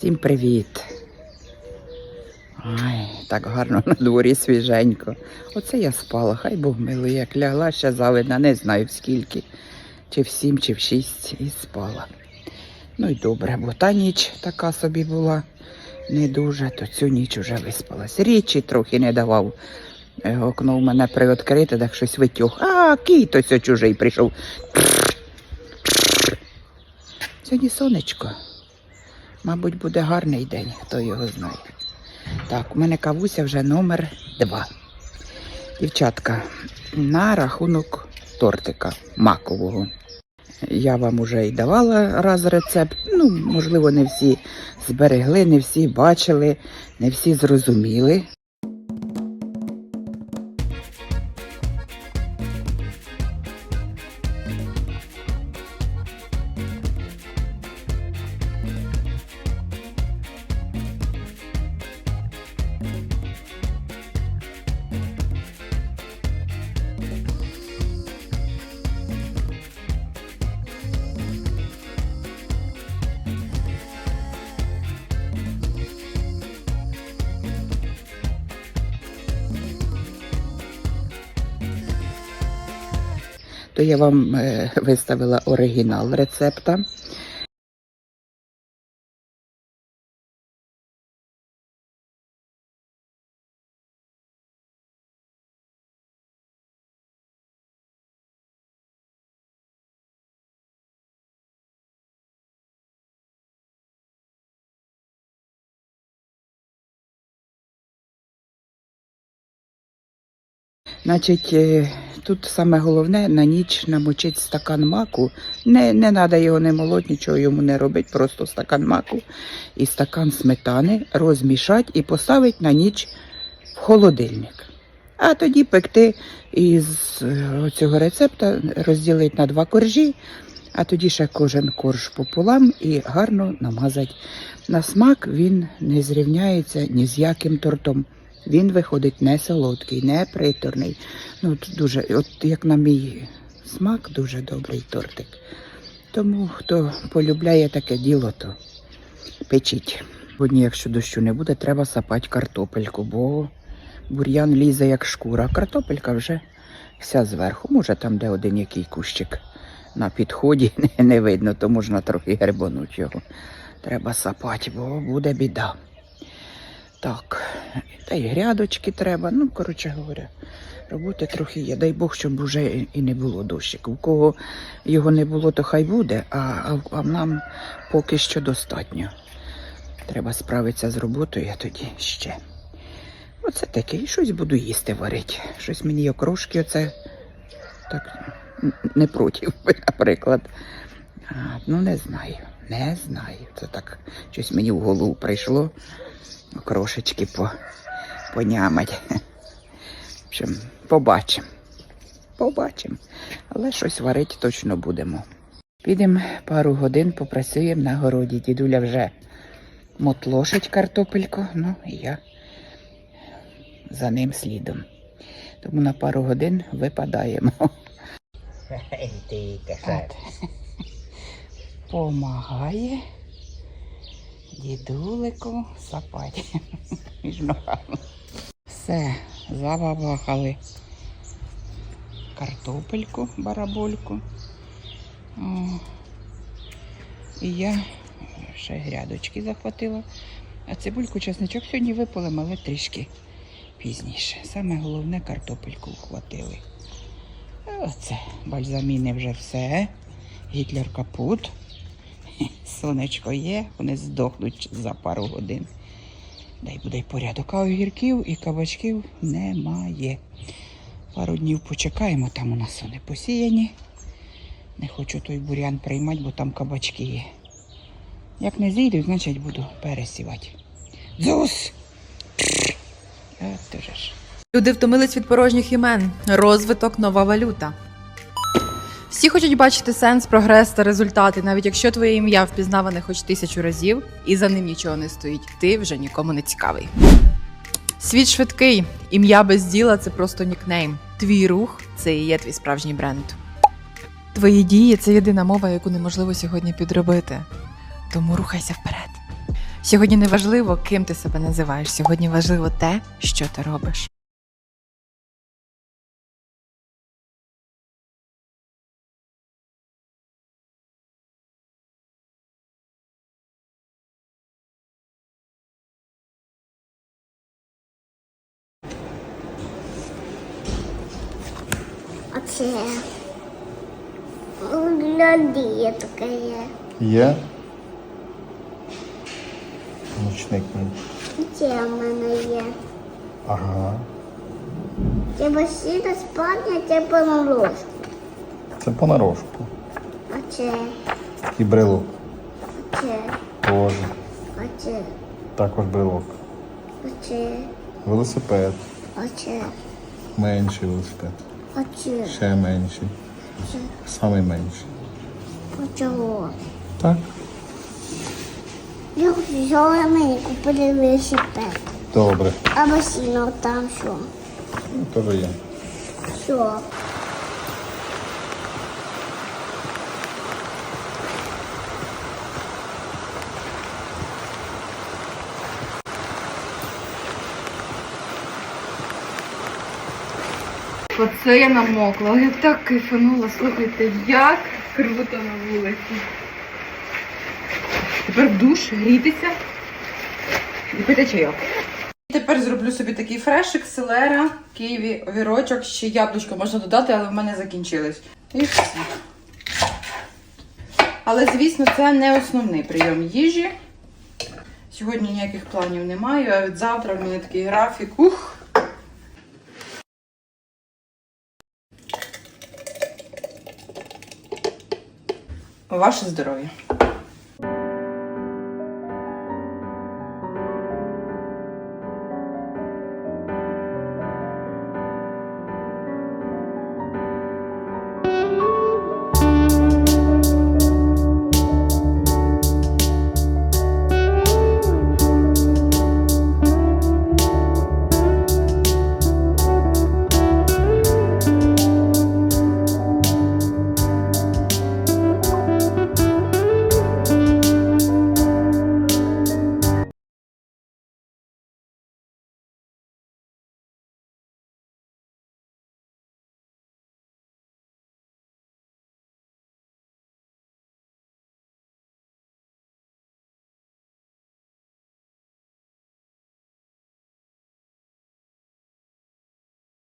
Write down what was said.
Всім привіт. Ай, так гарно на дворі свіженько. Оце я спала, хай Бог милує, як лягла ще завидна, не знаю в скільки, чи в сім, чи в шість, і спала. Ну й добре, бо та ніч така собі була не дуже, то цю ніч уже виспалась. Річі трохи не давав. Е, Окно в мене приоткрите, так щось витяг. А, кіт ось чужий прийшов. Сьогодні сонечко. Мабуть, буде гарний день, хто його знає. Так, у мене кавуся вже номер два. Дівчатка, на рахунок тортика макового. Я вам уже і давала раз рецепт. Ну, можливо, не всі зберегли, не всі бачили, не всі зрозуміли. То я вам е, виставила оригінал рецепта. Значить, е, тут саме головне на ніч намочити стакан маку. Не, не треба його не молоть, нічого йому не робити, просто стакан маку і стакан сметани розмішати і поставити на ніч в холодильник. А тоді пекти із е, цього рецепта, розділити на два коржі, а тоді ще кожен корж пополам і гарно намазати. На смак він не зрівняється ні з яким тортом. Він виходить не солодкий, не приторний. Ну, дуже, от як на мій смак, дуже добрий тортик. Тому хто полюбляє таке діло, то печіть. Сьогодні, якщо дощу не буде, треба сапати картопельку, бо бур'ян лізе як шкура. Картопелька вже вся зверху. Може, там, де один який кущик на підході, не, видно, то можна трохи гербануть його. Треба сапати, бо буде біда. Так, та й грядочки треба. Ну, коротше говоря, роботи трохи є. Дай Бог, щоб вже і не було дощику. У кого його не було, то хай буде, а, а, нам поки що достатньо. Треба справитися з роботою, а тоді ще. Оце таке, і щось буду їсти варити. Щось мені окрошки оце так не проти, наприклад. А, ну, не знаю, не знаю. Це так щось мені в голову прийшло окрошечки по, понямать. В общем, побачимо. Побачимо. Але щось варити точно будемо. Підемо пару годин, попрацюємо на городі. Дідуля вже мотлошить картопельку, ну і я за ним слідом. Тому на пару годин випадаємо. Помагає дідулику сапати між ногами. Все, забабахали картопельку, барабольку. О, і я ще грядочки захватила. А цибульку, чесничок сьогодні випалимо, але трішки пізніше. Саме головне картопельку вхватили. Оце бальзаміни вже все. Гітлер капут. Сонечко є, вони здохнуть за пару годин. Дай буде й порядок. А огірків і кабачків немає. Пару днів почекаємо, там у нас вони посіяні. Не хочу той бурян приймати, бо там кабачки є. Як не зійдуть, значить буду пересівати. Дзус! Люди втомились від порожніх імен. Розвиток нова валюта. Всі хочуть бачити сенс, прогрес та результати, навіть якщо твоє ім'я впізнаване хоч тисячу разів, і за ним нічого не стоїть, ти вже нікому не цікавий. Світ швидкий, ім'я без діла це просто нікнейм. Твій рух це і є твій справжній бренд. Твої дії це єдина мова, яку неможливо сьогодні підробити. Тому рухайся вперед. Сьогодні не важливо, ким ти себе називаєш. Сьогодні важливо те, що ти робиш. А це Гляді таке є. Є. Нічник мій. І Це в мене є. Ага. Це басіда спальня, це поналожку. Це понарошку. А це, І брелок. а це, Теж. а це, Також брелок. а це, Велосипед. а це, Менший велосипед. Це, Ще менший. Саме Самий менший. Так. Я хочу, зелений купити велосипед. Добре. Або сіно там що? Ну, є. Що? Оце я намокла. Я так кайфанула. Слухайте, як круто на вулиці. Тепер душ грітися і пити чайок. Тепер зроблю собі такий фрешик, селера, ківі, огірочок, ще яблучко можна додати, але в мене закінчились. І все. Але, звісно, це не основний прийом їжі. Сьогодні ніяких планів немає, а від завтра в мене такий графік. Ух! Ваше здоров'я.